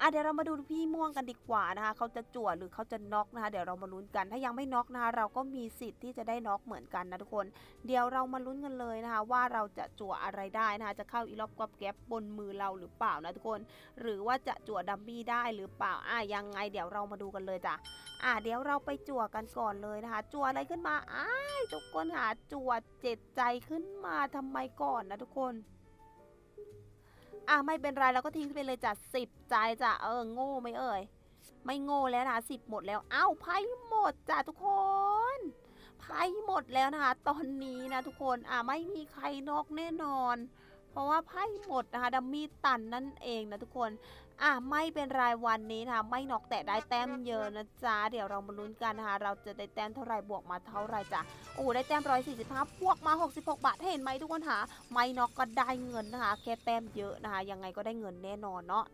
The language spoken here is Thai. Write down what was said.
อะเดี๋ยวเรามาดูพี่ม่วงกันดีกว่านะคะเขาจะจั่วหรือเขาจะน็อกนะคะ เดี๋ยวเรามาลุ้นกัน ถ้ายังไม่น็อกนะคะเราก็มีสิทธิ์ที่จะได้น็อกเหมือนกันนะทุกคน เดี๋ยวเรามาลุ้นกันเลยนะคะ ว่าเราจะจั่วอะไรได้นะคะจะเข้าอีล็อบกอบแก๊บบนมือเราหรือเปล่านะทุกคน หรือว่าจะจั่วดัมมี่ได้หรือเปล่าอะยังไงเดี๋ยวเรามาดูกันเลยจ้ะอะเดี๋ยวเราไปจั่วกันก่อนเลยนะคะ จั่วอะไรขึ้นมาอ้ายทุกคนหาจั่วเจ็ดใจขึ้นมาทำไมก่อนนะทุกคน อะไม่เป็นไรเราก็ทิ้งไปเลยจ้ะสิบใจจ้ะเออโง่ไม่เอ่ยไม่โง่แล้วนะคะสิบหมดแล้วเอ้าไพ่หมดจ้ะทุกคนไพ่หมดแล้วนะคะ ตอนนี้นะทุกคนอะไม่มีใครนอกแน่นอน เพราะว่าไพ่หมดนะคะดัมมี่ตันนั่นเองนะทุกคนอะไม่เป็นรายวันนี้นะคะไม่นอกแต่ได้แต้มเยอะนะจ๊ะเดี๋ยวเรามาลุ้นกันนะคะเราจะได้แต้มเท่าไหร่บวกมาเท่าไหร่จ้ะโอ้ได้แต้มร้อยสี่สิบห้าพวกมาหกสิบหกบาทเห็นไหมทุกคนคะไม่นอกก็ได้เงินนะคะ แค่แต้มเยอะนะคะ ยังไงก็ได้เงินแน่นอนเนาะ